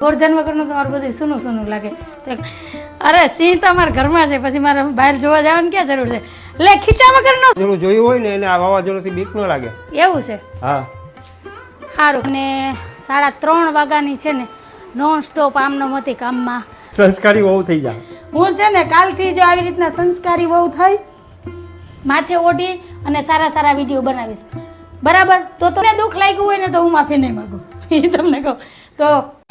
ગોરધન વગરનું તમારું બધું સૂનું સૂનું લાગે. તો અરે સિંહ તો અમારા ઘરમાં છે પછી મારે બહાર જોવા જવાની ક્યાં જરૂર છે? લે ખીચા વગરનો જેનું જોયું હોય ને એને આ વાવાઝોડાથી બીક ન લાગે. એવું છે? હા. સારું ને સાડા ત્રણ વાગ્યાની છે ને નોન સ્ટોપ આમનો મતી કામમાં. સંસ્કારી બહુ થઈ જાય હું છે ને કાલથી જો આવી રીતના સંસ્કારી બહુ થઈ માથે ઓઢી અને સારા સારા વીડિયો બનાવીશ. બરાબર? તો તમને દુઃખ લાગ્યું હોય ને તો હું માફી નહીં માગું. એ તમને કહું. તો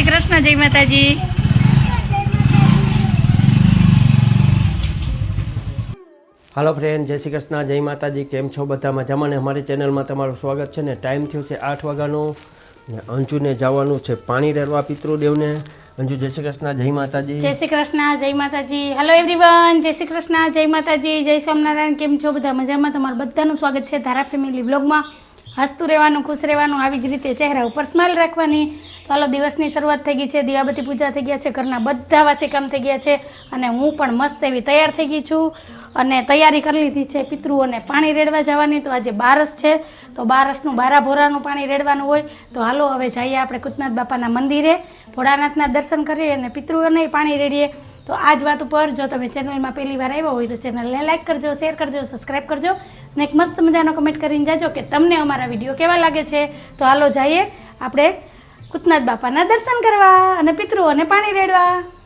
શ્રી કૃષ્ણ જય માતાજી. હાલો ફ્રેન્ડ જય શ્રી કૃષ્ણ જય માતાજી. કેમ છો બધા? મજામાં ને? અમારી ચેનલમાં તમારું સ્વાગત છે ને ટાઈમ થયો છે આઠ વાગ્યાનો. ને અંજુને જવાનું છે પાણી રેડવા પિતૃદેવને. અંજુ જય શ્રી કૃષ્ણ જય માતાજી. જય શ્રી કૃષ્ણ જય માતાજી. હેલો એવરીવન જય શ્રી કૃષ્ણ જય માતાજી જય સ્વામિનારાયણ. કેમ છો બધા? મજામાં? તમારું બધાનું સ્વાગત છે ધારા ફેમિલી બ્લોગમાં હસતું રહેવાનું, ખુશ રહેવાનું, આવી જ રીતે ચહેરા ઉપર સ્માઇલ રાખવાની. તો હાલો, દિવસની શરૂઆત થઈ ગઈ છે. દિવાબતી પૂજા થઈ ગયા છે. ઘરના બધા વાસી કામ થઈ ગયા છે. અને હું પણ મસ્ત એવી તૈયાર થઈ ગઈ છું. અને તૈયારી કરી લીધી છે પિતૃઓને પાણી રેડવા જવાની. તો આજે બારસ છે. તો બારસનું બારા ભોરાનું પાણી રેડવાનું હોય. તો હાલો, હવે જઈએ આપણે કુતનાથ બાપાના મંદિરે. ભોળાનાથના દર્શન કરીએ અને પિતૃઓને પાણી રેડીએ. તો આ જ વાત ઉપર જો તમે ચેનલમાં પહેલી વાર આવ્યા હોય તો ચેનલને લાઈક કરજો શેર કરજો સબસ્ક્રાઈબ કરજો અને એક મસ્ત મજાનો કમેન્ટ કરીને જાજો કે તમને અમારા વીડિયો કેવા લાગે છે. તો હાલો જઈએ આપણે કુતનાથ બાપાના દર્શન કરવા અને પિતૃઓને પાણી રેડવા.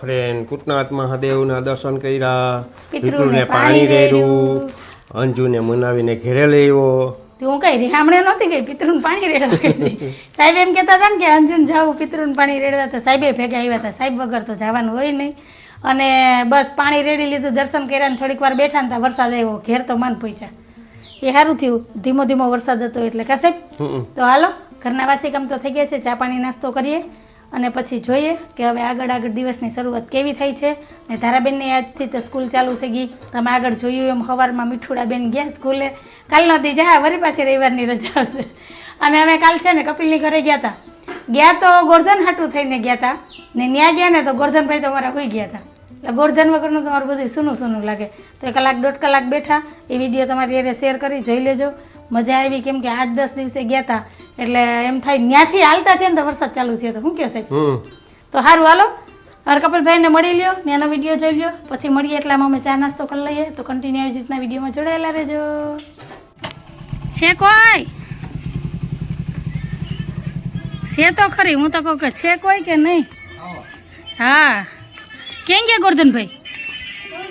ફ્રેન્ડ કૃતનાથ મહાદેવના દર્શન કર્યા પિતૃને પાણી રેડ્યું. રેડ્યું અંજુને મનાવીને ઘેરે લેવો હું કઈ રીહામણે નહોતી ગઈ પિતૃને પાણી રેડવા સાહેબ એમ કહેતા હતા ને કે અંજુન જાવું પિતૃને પાણી રેડવા. તો સાહેબે ભેગા આવ્યા હતા. સાહેબ વગર તો જવાનું હોય નહીં. અને બસ પાણી રેડી લીધું દર્શન કર્યા ને થોડીક વાર બેઠા ને ત્યાં વરસાદ આવ્યો. ઘેર તો માન પૂછ્યા. એ સારું થયું. ધીમો ધીમો વરસાદ હતો એટલે. કા સાહેબ? તો હાલો. ઘરના વાસી કામ તો થઈ ગયા છે, ચા પાણી નાસ્તો કરીએ અને પછી જોઈએ કે હવે આગળ આગળ દિવસની શરૂઆત કેવી થઈ છે. ને ધારાબેનની આજથી તો સ્કૂલ ચાલુ થઈ ગઈ. તમે આગળ જોયું એમ સવારમાં મીઠુડાબેન ગયા સ્કૂલે. કાલનો દી જા વરી પાછી રવિવારની રજા આવશે. અને અમે કાલ છે ને કપિલની ઘરે ગયા હતા ગયા તો ગોરધન હાટું થઈને ગયા હતા ને ત્યાં ગયા ને તો ગોરધનભાઈ તમારા હોઈ ગયા હતા એટલે ગોરધન વગરનું તમારું બધું સૂનું સૂનું લાગે. તો કલાક દોઢ કલાક બેઠા. એ વીડિયો તમારી હારે શેર કરી, જોઈ લેજો. મજા આવી કેમ કે આઠ દસ દિવસે ગયા હતા એટલે એમ થાય ત્યાંથી હાલતા થયા ને તો વરસાદ ચાલુ થયો હતો શું કહો સાહેબ? તો સારું હાલો. હવે કપિલભાઈને મળી લ્યો ને એનો વીડિયો જોઈ લ્યો. પછી મળીએ એટલામાં અમે ચા નાસ્તો કરી લઈએ. તો કન્ટિન્યુ આવી રીતના વિડીયોમાં જોડાયેલા રહેજો. છે કોઈ? છે તો ખરી હું તો કહું કે છે કોઈ કે નહીં? હા. કેમ ગયા ગોરધનભાઈ?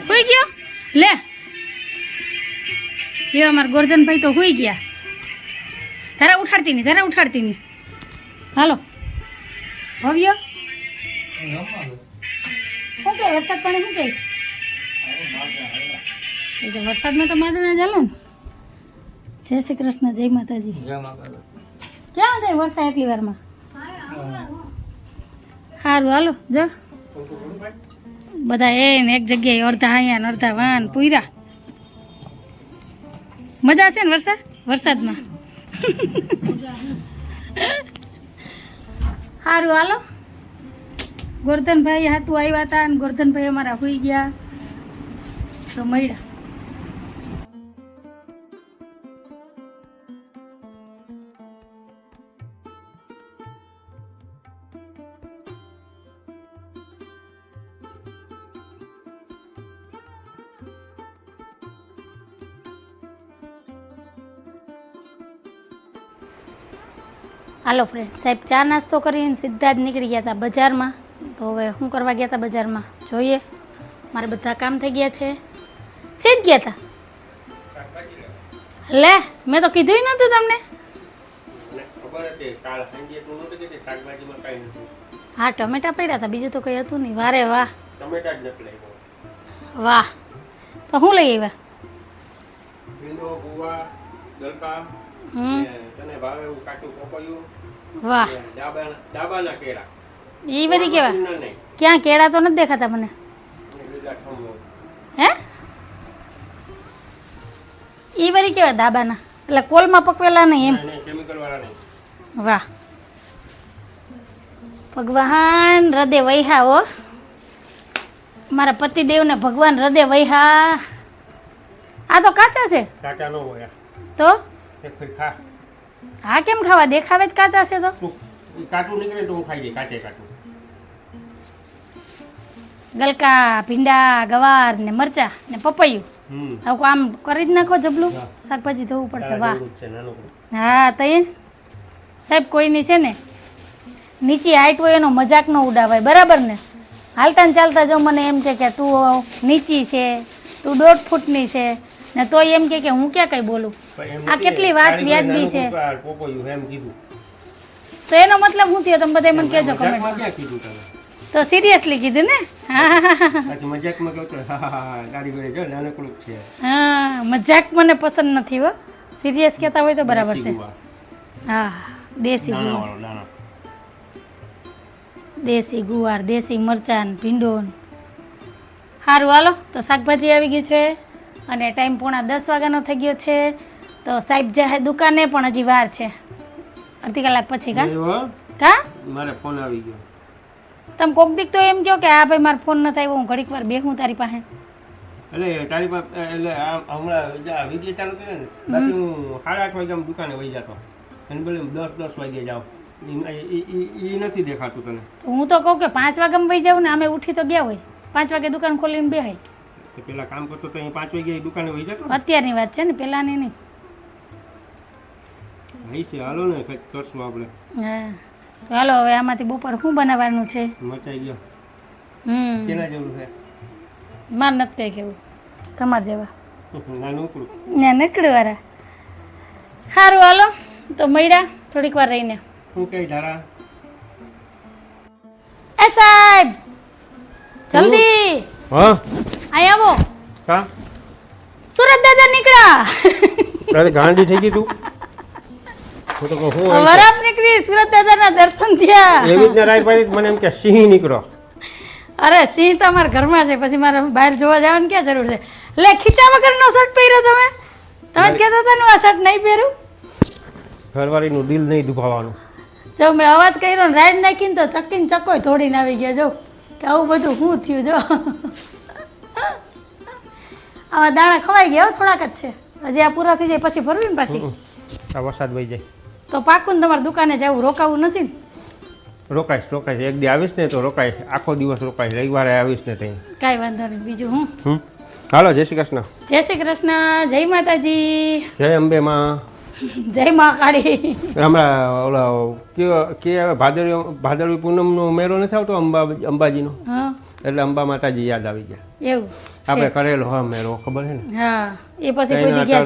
કોઈ ગયો? લે. લ્યો અમારા ગોરધનભાઈ તો હોઈ ગયા. તારા ઉઠાડતી નહીં તારા ઉઠાડતી નહીં. હાલો. ભવ્ય. શું કે વરસાદ પાણી શું કે? એ તો વરસાદમાં તો માદા ના ચાલે ને. જય શ્રી કૃષ્ણ જય માતાજી. ક્યાં ગઈ વરસાદ એટલી વારમાં? સારું હાલો જો. બધા એ ને એક જગ્યાએ અડધા અહીંયા ને અડધા વાન પૂર્યા. મજા છે ને વરસાદ? વરસાદમાં? સારું હાલો. ગોરધનભાઈ હાટું આવ્યા હતા અને ગોરધનભાઈ અમારા હોઈ ગયા. તો મળ્યા. હાલો ફ્રેન્ડ સાહેબ ચા નાસ્તો કરીને સીધા જ નીકળી ગયા હતા બજારમાં. તો હવે શું કરવા ગયા હતા બજારમાં? જોઈએ. મારે બધા કામ થઈ ગયા છે. સીધ ગયા હતા લે મેં તો કીધું નહોતું તમને. હા ટમેટા પડ્યા હતા બીજું તો કંઈ હતું નહીં. વારે વાહ. વાહ. તો હું લઈ આવ્યા? તને ભાવે એવું કાચું પોપૈયું વાહ. ડાબાના ડાબાના કેળા. એ વરી કેવા? ક્યાં કેળા તો નથી દેખાતા મને? હે? ઈ વરી કેવા ડાબાના? એટલે કોલમાં પકવેલા નહીં એમ? કેમિકલ વાળા નહીં. વાહ. ભગવાન હૃદય વૈહા હો. મારા પતિદેવને ભગવાન હૃદય વૈહા. આ તો કાચા છે? કાચા ન હોય તો? એક ફેર ખા. હા કેમ ખાવા? દેખાવે જ કાચા છે તો. કાચું નીકળે તો હું ખાઈ જઈ કાચે કાચું. ગલકા ભીંડા ગવાર ને મરચા ને પપૈયું. હવે આમ કરી જ નાખો જબલું? શાકભાજી ધોવું પડશે વાહ. હા તો એ સાહેબ કોઈની છે ને નીચી હાઈટ હોય એનો મજાક ન ઉડાવાય બરાબર ને? હાલતા ને ચાલતા જો મને એમ કે કે તું નીચી છે તું દોઢ ફૂટની છે ને તોય એમ કે કે હું ક્યાં કઈ બોલું? આ કેટલી વાત વ્યાજબી છે. નાનકડું એમ કીધું. તો એનો મતલબ હું થયો? તમે બધા મને કહેજો મજાકમાં કમેન્ટ ક્યાં કીધું તમે? તો સિરિયસલી કીધું ને? હા મજાકમાં કહો જો નાનકડું છે. મજાક મને પસંદ નથી હો. સિરિયસ કહેતા હોય તો બરાબર છે. હા દેશી ગુવાર દેશી ગુવાર દેશી મરચાં ભીંડોન. સારું હાલો તો શાકભાજી આવી ગયું છે અને ટાઈમ પોણા દસ વાગ્યાનો થઈ ગયો છે. તો સાહેબ જાય દુકાને પણ હજી વાર છે. અડધી કલાક પછી કા? કા? મારે ફોન આવી ગયો. તમે કોક દીક તો એમ કહો કે આ ભાઈ મારો ફોન નથી આવ્યો હું ઘડીક વાર બેહું તારી પાસે. એટલે તારી પાસે એટલે હમણાં વીજળી ચાલુ કર્યો ને બાકી હું સાડા આઠ વાગે દુકાને વહી જતો. અને બોલે દસ દસ વાગે જાઓ એ નથી દેખાતું તને. હું તો કહું કે પાંચ વાગે વહી જાઉં ને અમે ઉઠી તો ગયા હોય. પાંચ વાગે દુકાન ખોલીને બેહાય. તો પેલા કામ કરતો તો અહીં પાંચ વાગે દુકાને વહી જતો અત્યારની વાત છે ને પહેલાંની નહીં. છે હાલો ને કંઈક કરશું આપણે. હા. હાલો હવે આમાંથી બપોર શું બનાવવાનું છે? મચાઈ ગયો. હમ. કેના જેવું છે? માર નથી કંઈ કેવું તમાર જેવા. ને નીકળવાળા. સારું હાલો. તો મળ્યા થોડીક વાર રહીને. શું કઈ ધારા? એ સાહેબ જલ્દી. હા? અહીં આવો. હા સુરત દાદા નીકળ્યા. તારે ગાંડી થઈ ગઈ તું. હું તો કહું હું હોય છે? વરાપ નીકળી સુરત દાદાના દર્શન થયા. એવી રીતના રાય પાડી મને એમ કે સિંહ નીકળો. અરે સિંહ તો અમારા ઘરમાં છે પછી મારે બહાર જોવા જવાની ક્યાં જરૂર છે? લે ખીચા વગરનો શર્ટ પહેર્યો તમે? તમે જ કહેતા હતા ને આ શર્ટ નહીં પહેર્યું ઘરવાળીનું દિલ નહીં દુભાવવાનું. જો મેં અવાજ કર્યો ને રાઈડ નાખીને તો ચક્કીને ચક્કોય થોડીને આવી ગયા જો. કે આવું બધું શું થયું જો. આવા દાણા ખવાઈ ગયા હો, થોડાક જ છે. હજી આ પૂરા થઈ જાય પછી ભરવી ને પાછી આ વરસાદ વહી જાય. તો પાકું ને તમારે દુકાને જવું રોકાવું નથી ને? રોકાઈશ રોકાઈશ. એક દી આવીશ ને તો રોકાઈશ. આખો દિવસ રોકાઈશ. રવિવારે આવીશ ને ત્યાં કાંઈ વાંધો નહીં. બીજું હું? હાલો જય શ્રી કૃષ્ણ. જય શ્રી કૃષ્ણ. જય માતાજી. જય અંબે માં. જય મા કાળી. હમણાં ઓલા કે આવે ભાદરવી ભાદરવી પૂનમનો મેળો નથી આવતો અંબા અંબાજીનો? એટલે અંબા માતાજી યાદ આવી ગયા. એવું. આપણે કરેલો હા મેળો ખબર છે ને? હા. એ પછી કોઈ જગ્યા.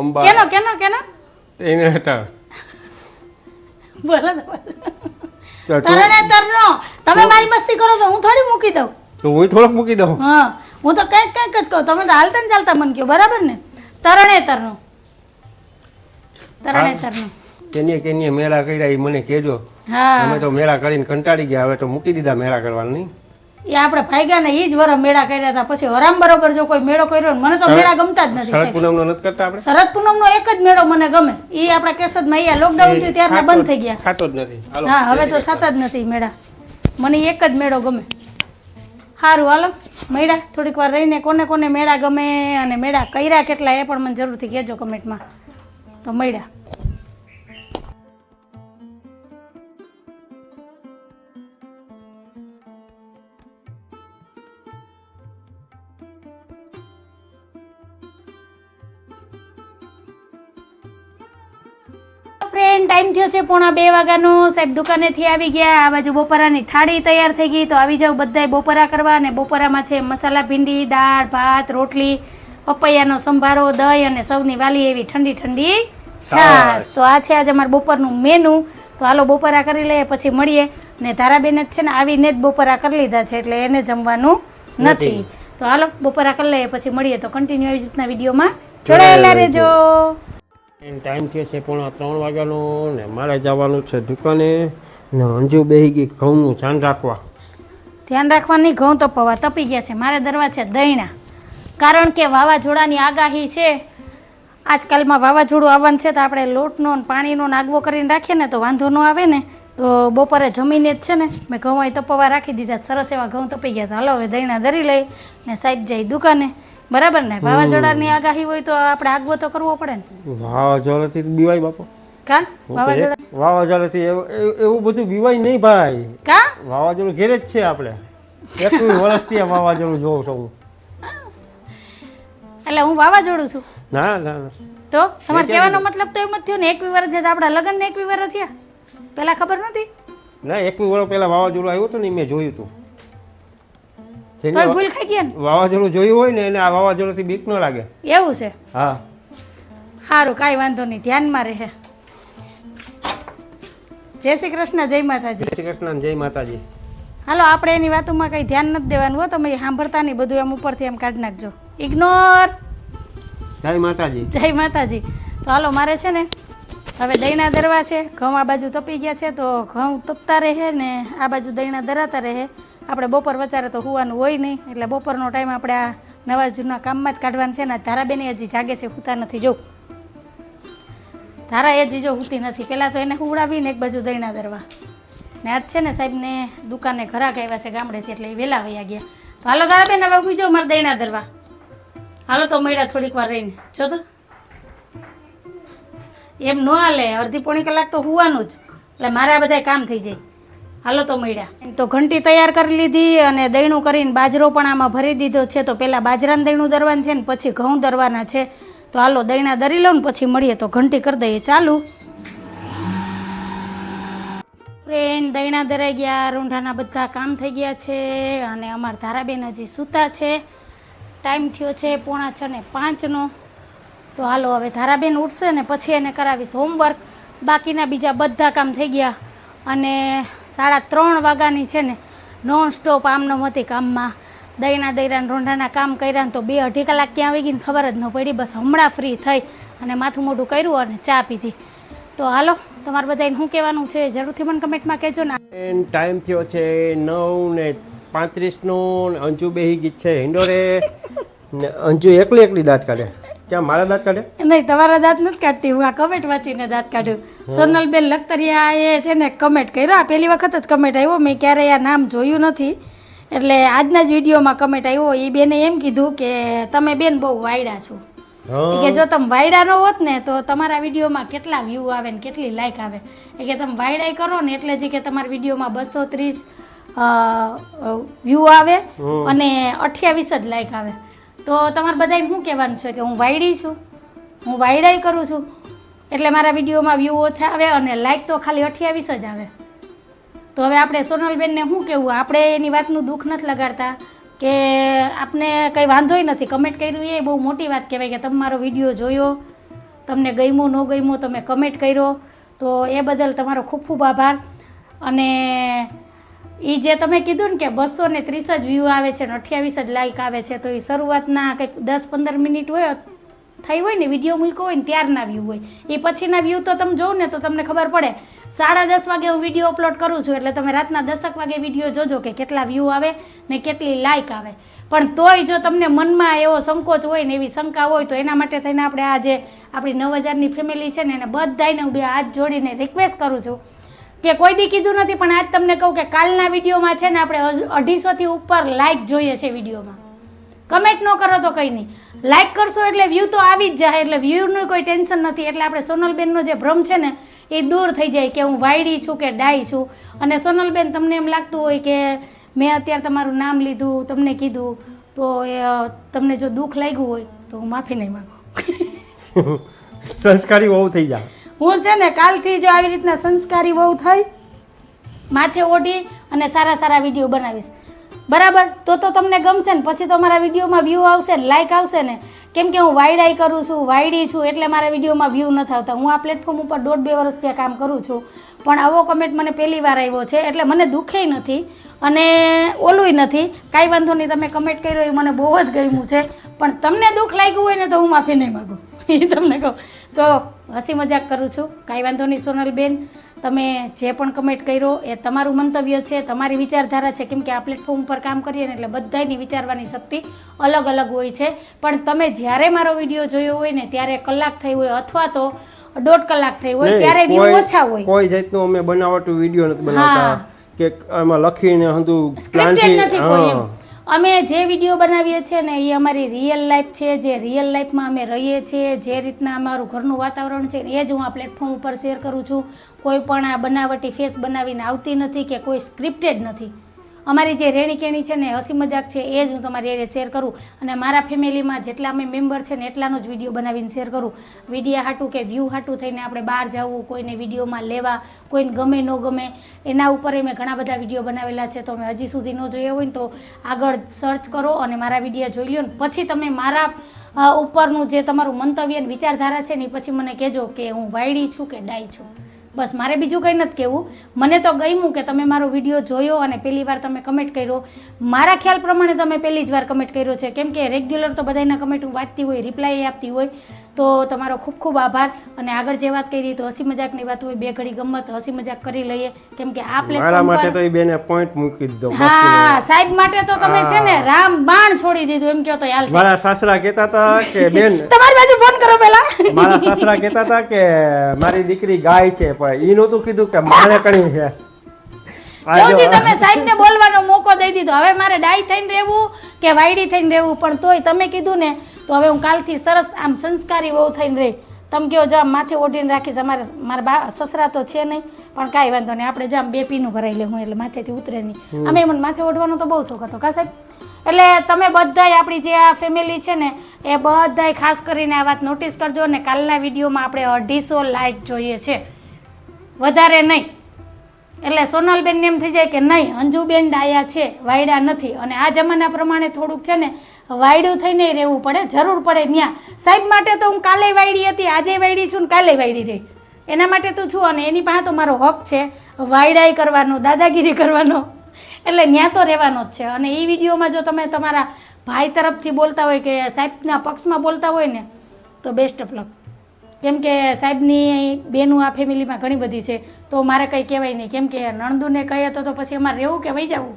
અંબા કેનો કેનો કેનો? એને અટર બોલો તો તો તરનો. તમે મારી મસ્તી કરો તો હું થોડી મૂકી દઉં. તો હું થોડોક મૂકી દઉં? હા હું તો કંઈક કંઈક જ કહું. તમે તો હાલતા ને ચાલતા મન કહો બરાબર ને? તરણે તરનો. તરણે તરનો. કેનીએ કેનીએ મેળા કર્યા એ મને કહેજો. હા. અમે તો મેળા કરીને કંટાળી ગયા હવે તો મૂકી દીધા મેળા કરવાની. નહીં એ આપણે ભાગ્યા ને એ જ વરમ મેળા કર્યા હતા. પછી વરામ બરોબર જો કોઈ મેળો કર્યો ને મને તો મેળા ગમતા જ નથી શરદ પૂનમ પૂનમનો નથી કરતા આપણે? શરદ પૂનમનો એક જ મેળો મને ગમે. એ આપણા કેસદમાં અહીંયા લોકડાઉન થયું ત્યારના બંધ થઈ ગયા. ખાતો જ નથી. હા હવે તો થતા જ નથી મેળા. મને એક જ મેળો ગમે. સારું હાલો મેળા થોડીક વાર રહીને કોને કોને મેળા ગમે અને મેળા કર્યા કેટલા એ પણ મને જરૂરથી કહેજો કમેન્ટમાં. તો મળ્યા ફ્રેન્ડ ટાઈમ થયો છે પોણા બે વાગ્યાનો. સાહેબ દુકાનેથી આવી ગયા. આ બાજુ બપોરાની થાળી તૈયાર થઈ ગઈ. તો આવી જાવ બધાય બપોરા કરવા અને બપોરામાં છે મસાલા ભીંડી દાળ ભાત રોટલી પપૈયાનો સંભારો દહીં અને સૌની વાલી એવી ઠંડી ઠંડી છાશ. તો આ છે આજે અમારું બપોરનું મેનુ તો હાલો બપોરા કરી લઈએ પછી મળીએ. ને ધારાબેન જ છે ને આવીને જ બપોરા કરી લીધા છે એટલે એને જમવાનું નથી. તો હાલો બપોરા કરી લઈએ પછી મળીએ. તો કન્ટિન્યુ આવી રીતના વિડીયોમાં જોડાયેલા રહેજો. ટાઈમ થયો છે પોણા ત્રણ વાગ્યાનો ને મારે જવાનું છે દુકાને. ને અંજુ બેહી ગઈ ઘઉંનું ધ્યાન રાખવા. ધ્યાન રાખવાની ઘઉં તો પવા તપી ગયા છે. મારે દરવા છે દહીણા કારણ કે વાવાઝોડાની આગાહી છે. આજકાલમાં વાવાઝોડું આવવાનું છે તો આપણે લોટનો ને પાણીનો આગવો કરીને રાખીએ ને તો વાંધો ન આવે ને. તો બપોરે જમીને જ છે ને. મેં ઘઉં અહીં તપવા રાખી દીધા. સરસ એવા ઘઉં તપી ગયા હતા. હાલો હવે દહીણા ધરી લઈ ને સાઈડ જઈ દુકાને. બરાબર ને? વાવાઝોડાની આગાહી હોય તો આપણે આગવો તો કરવો પડે ને. વાવાઝોડાથી બીવાય બાપો. કા? વાવાઝોડા વાવાઝોડાથી એવું બધું બીવાય નહીં ભાઈ. કા? વાવાઝોડું ઘેરે જ છે આપણે. એકવીસ વર્ષથી આ વાવાઝોડું જોઉં છું એટલે હું વાવાઝોડું છું? ના ના તો? તમારે કહેવાનો મતલબ તો એમ જ થયો ને એકવી વર્ષ થયા આપણા લગ્ન ને એકવી વર્ષ થયા. પેલા ખબર નથી ના એકવી વર્ષ પેલા વાવાઝોડું આવ્યું હતું ને મેં જોયું હતું. તોય ભૂલ ખાઈ ગયા ને? વાવાઝોડું જોયું હોય ને એને આ વાવાઝોડાથી બીક ન લાગે. એવું છે? હા. સારું કાંઈ વાંધો નહીં ધ્યાનમાં રહે. જય શ્રી કૃષ્ણ જય માતાજી. જય શ્રી કૃષ્ણ જય માતાજી. હાલો આપણે એની વાતોમાં કંઈ ધ્યાન નથી દેવાનું હો તમે સાંભળતા નહીં બધું એમ ઉપરથી એમ કાઢી નાખજો. ઇગ્નોર જય માતાજી. જય માતાજી. તો હાલો મારે છે ને હવે દહીંના દરવા છે ઘઉં આ બાજુ તપી ગયા છે તો ઘઉં તપતા રહે ને આ બાજુ દહીંના દરાતા રહે. આપણે બપોર વચારે તો હોવાનું હોય નહીં. એટલે બપોરનો ટાઈમ આપણે આ નવા જૂના કામમાં જ કાઢવાનું છે ને. આ હજી જાગે છે, હોતા નથી. જો. ધારા એ હજી જો હોતી નથી. પહેલાં તો એને હુવડાવીને એક બાજુ દઈના દરવા ને આજ છે ને સાહેબને દુકાને ઘરાક આવ્યા છે ગામડેથી એટલે એ વહેલા વયા ગયા. તો હાલો ધારાબેન, હવે ઉગી જાઓ મારે દઈના દરવા હાલો તો મળ્યા થોડીક વાર રહીને. જો તો. એમ ન હાલે. અડધી પોણી કલાક તો હોવાનું જ. એટલે મારે આ બધા કામ થઈ જાય. હાલો તો મળ્યા. તો ઘંટી તૈયાર કરી લીધી અને દહીણું કરીને બાજરો પણ આમાં ભરી દીધો છે. તો પહેલાં બાજરાનું દહીણું દરવાનું છે ને પછી ઘઉં દરવાના છે. તો હાલો દહીણા દરી લઉં ને પછી મળીએ તો ઘંટી કરી દઈએ. ચાલુ. ફ્રેન્ડ દહીણા દરાઈ ગયા, રૂંઢાના બધા કામ થઈ ગયા છે અને અમારા ધારાબેન હજી સૂતા છે. ટાઈમ થયો છે પોણા છ ને પાંચનો. તો હાલો હવે ધારાબેન ઉઠશે ને પછી એને કરાવીશ હોમવર્ક બાકીના બીજા બધા કામ થઈ ગયા. અને સાડા ત્રણ વાગ્યાની છે ને નોન સ્ટોપ આમનો હતી કામમાં. દહીંના દહીરાને રોંઢાના કામ કર્યા ને તો બે અઢી કલાક ક્યાં આવી ગઈ ને ખબર જ ન પડી. બસ હમણાં ફ્રી થઈ અને માથું મોઢું કર્યું અને ચા પીધી. તો હાલો, તમારે બધાને શું કહેવાનું છે જરૂરથી મને કમેન્ટમાં કહેજો ને. ટાઈમ થયો છે નવ ને પાંત્રીસનો અંજુ બેહી ગીત છે હિંડોરે અંજુ એકલી એકલી દાંત કાઢે. ક્યાં મારા દાંત કાઢે? નહીં તમારા દાંત નથી કાઢતી હું આ કમેન્ટ વાંચીને દાંત કાઢ્યું સોનલબેન લખતરિયા એ છે ને કમેન્ટ કર્યો. આ પહેલી વખત જ કમેન્ટ આવ્યો. મેં ક્યારેય આ નામ જોયું નથી. એટલે આજના જ વિડીયોમાં કમેન્ટ આવ્યો. એ બેને એમ કીધું કે તમે બેન બહુ વાયડા છો. કે જો તમે વાયડા ન હોત ને તો તમારા વિડીયોમાં કેટલા વ્યૂ આવે ને કેટલી લાઈક આવે. એ કે તમે વાયડાઈ કરો ને એટલે જે કે તમારા વિડીયોમાં બસો ત્રીસ વ્યૂ આવે અને અઠ્યાવીસ જ લાઈક આવે. તો તમારે બધાને શું કહેવાનું છે કે હું વાયડી છું? હું વાયડાઈ કરું છું? એટલે મારા વિડીયોમાં વ્યૂ ઓછા આવે અને લાઈક તો ખાલી અઠ્યાવીસ જ આવે. તો હવે આપણે સોનલબેનને શું કહેવું? આપણે એની વાતનું દુઃખ નથી લગાડતા કે આપને કંઈ વાંધોય નથી. કમેન્ટ કર્યું એ બહુ મોટી વાત કહેવાય કે તમે મારો વીડિયો જોયો, તમને ગમ્યો, ન ગમ્યો તમે કમેન્ટ કર્યો. તો એ બદલ તમારો ખૂબ ખૂબ આભાર. અને એ જે તમે કીધું ને કે બસો ને ત્રીસ જ વ્યૂ આવે છે ને અઠ્યાવીસ જ લાઈક આવે છે, તો એ શરૂઆતના કંઈક દસ પંદર મિનિટ હોય, થઈ હોય ને વીડિયો મૂક્યો હોય ને, ત્યારના વ્યૂ હોય. એ પછીના વ્યૂ તો તમે જોવો ને, તો તમને ખબર પડે. સાડા દસ વાગે હું વીડિયો અપલોડ કરું છું, એટલે તમે રાતના દસક વાગે વીડિયો જોજો કે કેટલા વ્યૂ આવે ને કેટલી લાઈક આવે. પણ તોય જો તમને મનમાં એવો સંકોચ હોય ને એવી શંકા હોય, તો એના માટે થઈને આપણે આ જે આપણી નવ હજારની ફેમિલી છે ને, એને બધાને હું બે હાથ જોડીને રિક્વેસ્ટ કરું છું. કે કોઈ દી કીધું નથી, પણ આજ તમને કહું કે કાલના વિડીયોમાં છે ને આપણે અઢીસોથી ઉપર લાઇક જોઈએ છે વિડીયોમાં. કમેન્ટ ન કરો તો કંઈ નહીં. લાઇક કરશો એટલે વ્યૂ તો આવી જ જાય, એટલે વ્યૂનું કોઈ ટેન્શન નથી. એટલે આપણે સોનલબેનનો જે ભ્રમ છે ને, એ દૂર થઈ જાય કે હું વાયડી છું કે ડાઈ છું. અને સોનલબેન તમને એમ લાગતું હોય કે મેં અત્યારે તમારું નામ લીધું, તમને કીધું, તો એ તમને જો દુઃખ લાગ્યું હોય, તો હું માફી નહીં માગું. સંસ્કારી બહુ થઈ જાય હું છે ને કાલથી જો આવી રીતના સંસ્કારી વહુ થઈ, માથે ઓઢી અને સારા સારા વીડિયો બનાવીશ. બરાબર? તો તો તમને ગમશે ને, પછી તો મારા વિડીયોમાં વ્યૂ આવશે ને લાઇક આવશે ને. કેમ કે હું વાયડાઈ કરું છું, વાયડી છું, એટલે મારા વિડીયોમાં વ્યૂ નથી આવતા હું આ પ્લેટફોર્મ ઉપર દોઢ બે વર્ષથી આ કામ કરું છું. પણ આવો કમેન્ટ મને પહેલી વાર આવ્યો છે, એટલે મને દુઃખે નથી. અને ઓલુંય નથી. કાંઈ વાંધો નહીં તમે કમેન્ટ કર્યો એ મને બહુ જ ગમ્યું છે. પણ તમને દુઃખ લાગ્યું હોય ને તો હું માફી નહીં માગું. એ તમને કહું. તો હસી મજાક કરું છું. કાંઈ વાંધો નહીં સોનલબેન. તમે જે પણ કમેન્ટ કર્યો એ તમારું મંતવ્ય છે તમારી વિચારધારા છે કેમ કે આ પ્લેટફોર્મ પર કામ કરીએ ને એટલે બધાની વિચારવાની શક્તિ અલગ અલગ હોય છે. પણ તમે જ્યારે મારો વીડિયો જોયો હોય ને ત્યારે કલાક થઈ હોય અથવા તો દોઢ કલાક થઈ હોય ત્યારે વ્યૂ ઓછા હોય. કોઈ જાતનું અમે બનાવટું વીડિયો નથી બનાવતા. હા. કે આમાં લખીને હંધું એમ હા. અમે જે વીડિયો બનાવીએ છીએ ને એ અમારી રિયલ લાઈફ છે જે રિયલ લાઈફમાં અમે રહીએ છીએ જે રીતના અમારું ઘરનું વાતાવરણ છે એ જ હું આ પ્લેટફોર્મ ઉપર શેર કરું છું. કોઈ પણ આ બનાવટી ફેસ બનાવીને આવતી નથી કે કોઈ સ્ક્રિપ્ટેડ નથી. અમારી જે રેણીકેણી છે ને, હસી મજાક છે, એ જ હું તમારી એરે શેર કરું. અને મારા ફેમિલીમાં જેટલા અમે મેમ્બર છે ને, એટલાનો જ વીડિયો બનાવીને શેર કરું. વીડિયો હાટું કે વ્યૂ હાટું થઈને આપણે બહાર જવું, કોઈને વિડીયોમાં લેવા, કોઈને ગમે ન ગમે, એના ઉપર મેં ઘણા બધા વીડિયો બનાવેલા છે. તો મેં હજી સુધી ન જોયા હોય ને, તો આગળ સર્ચ કરો અને મારા વીડિયો જોઈ લો ને. પછી તમે મારા ઉપરનું જે તમારું મંતવ્ય અને વિચારધારા છે ને, એ પછી મને કહેજો કે હું વાયડી છું કે ડાઈ છું. બસ મારે બીજું કંઈ નથી કહેવું. મને તો ગમ્યું કે તમે મારો વીડિયો જોયો અને પહેલી વાર તમે કમેન્ટ કર્યો. મારા ખ્યાલ પ્રમાણે તમે પહેલી જ વાર કમેન્ટ કર્યો છે. કેમ કે રેગ્યુલર તો બધાના કમેન્ટ હું વાંચતી હોય રિપ્લાય આપતી હોય. તો તમારો ખૂબ ખૂબ આભાર. અને આગળ જે વાત કરી તો હસી મજાકની વાત હોય બે ઘડી ગમત હસી મજાક કરી લઈએ. કેમ કે આ મારા માટે તો એ બેને પોઈન્ટ મૂકી દીધો હા સાહેબ માટે તો તમે છે ને રામ બાણ છોડી દીધું એમ કહો તો હાલશે મારા સાસરા કહેતા હતા કે બેન તમારી બાજુ ફોન કરો પહેલા. મારા સાસરા કહેતા હતા કે મારી દીકરી ગાય છે પણ ઈ નહોતું કીધું કે મારે કણી છે. જોજી તમે સાહેબને બોલવાનો મોકો દઈ દીધો. હવે મારે ડાઈ થઈને રહેવું કે વાયડી થઈને રહેવું પણ તોય તમે કીધું ને તો હવે હું કાલથી સરસ આમ સંસ્કારી બહુ થઈને રહી. તમે કહો જો આમ માથે ઓઢીને રાખીશ અમારે મારા બા સસરા તો છે નહીં પણ કાંઈ વાંધો નહીં. આપણે જો આમ બે પીનું ભરાઈ લેવું એટલે માથેથી ઉતરે નહીં. અમે મને માથે ઓઢવાનો તો બહુ શોખ હતો કા સાહેબ? એટલે તમે બધાય આપણી જે આ ફેમિલી છે ને એ બધાય ખાસ કરીને આ વાત નોટિસ કરજો ને કાલના વિડીયોમાં આપણે અઢીસો લાઈક જોઈએ છે. વધારે નહીં. એટલે સોનલબેનને એમ થઈ જાય કે નહીં, અંજુબેન ડાયા છે, વાયડા નથી. અને આ જમાના પ્રમાણે થોડુંક છે ને, વાયડું થઈને રહેવું પડે, જરૂર પડે ત્યાં સાહેબ માટે તો હું કાલે વાયડી હતી, આજે વાયડી છું ને કાલે વાયડી રહી. એના માટે તો છું અને એની પાસે તો મારો હક છે, વાયડાઈ કરવાનો, દાદાગીરી કરવાનો. એટલે ત્યાં તો રહેવાનો જ છે. અને એ વિડીયોમાં જો તમે તમારા ભાઈ તરફથી બોલતા હોય કે સાહેબના પક્ષમાં બોલતા હોય ને, તો બેસ્ટ ઓફ લક કેમ કે સાહેબની બેનું આ ફેમિલીમાં ઘણી બધી છે તો મારે કંઈ કહેવાય નહીં. કેમ કે નણંદુને કહીએ તો તો પછી અમારે રહેવું કે વહી જવું?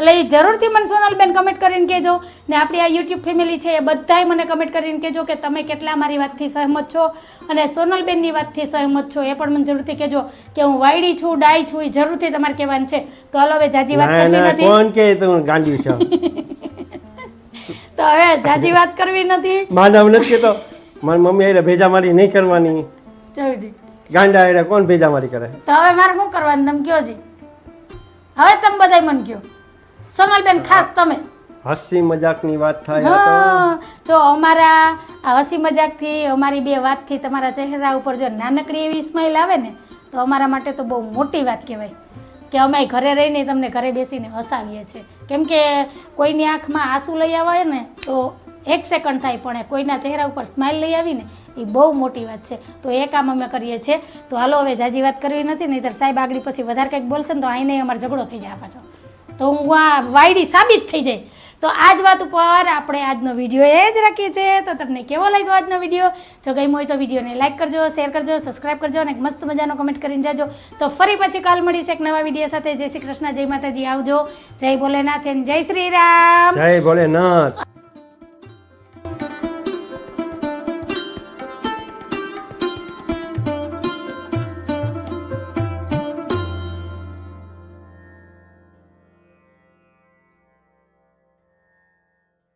એટલે એ જરૂરથી મને સોનલબેન કમેન્ટ કરીને કહેજો ને આપણી આ યુટ્યુબ ફેમિલી છે એ બધાય મને કમેન્ટ કરીને કહેજો કે તમે કેટલા મારી વાતથી સહમત છો અને સોનલબેનની વાતથી સહમત છો એ પણ મને જરૂરથી કહેજો કે હું વાયડી છું ડાઈ છું એ જરૂરથી તમારે કહેવાનું છે. તો હાલો હવે જાજી વાત કરવી નથી. કોણ કે તું ગાંડી છો? તો હવે જાજી વાત કરવી નથી. માનવ નથી કેતો. મારી મમ્મી એને ભેજા મારી નહીં કરવાની. જોજી ગાંડા એને કોણ ભેજા મારી કરે? તો હવે મારે શું કરવાનું તમે કયો જી? હવે તમે બધાય મને કયો. સોનલબેન ખાસ તમે. હસી મજાકની વાત થાય હા. જો અમારા આ હસી મજાકથી અમારી બે વાતથી તમારા ચહેરા ઉપર જો નાનકડી એવી સ્માઇલ આવે ને તો અમારા માટે તો બહુ મોટી વાત કહેવાય. કે અમે ઘરે રહીને તમને ઘરે બેસીને હસાવીએ છીએ. કેમ કે કોઈની આંખમાં આંસુ લઈ આવે ને તો એક સેકન્ડ થાય પણ એ કોઈના ચહેરા ઉપર સ્માઇલ લઈ આવીને એ બહુ મોટી વાત છે. તો એ કામ અમે કરીએ છીએ. તો હાલો, હવે જાજી વાત કરવી નથી, નહીંતર સાહેબ આગળ પછી વધારે કંઈક બોલશે ને તો આઈને અમારો ઝઘડો થઈ જાય પાછો. તો હું આ વાયડી સાબિત થઈ જાય. તો આ જ વાત ઉપર આપણે આજનો વીડિયો એ જ રાખીએ છીએ. તો તમને કેવો લાગ્યો આજનો વીડિયો? જો ગમ્યો હોય તો વિડીયોને લાઈક કરજો શેર કરજો સબસ્ક્રાઈબ કરજો અને મસ્ત મજાનો કમેન્ટ કરીને જાજો. તો ફરી પછી કાલ મળીશ એક નવા વીડિયો સાથે. જય શ્રી કૃષ્ણ, જય માતાજી, આવજો. જય ભોલેનાથ જય શ્રી રામ. જય ભોલેનાથ.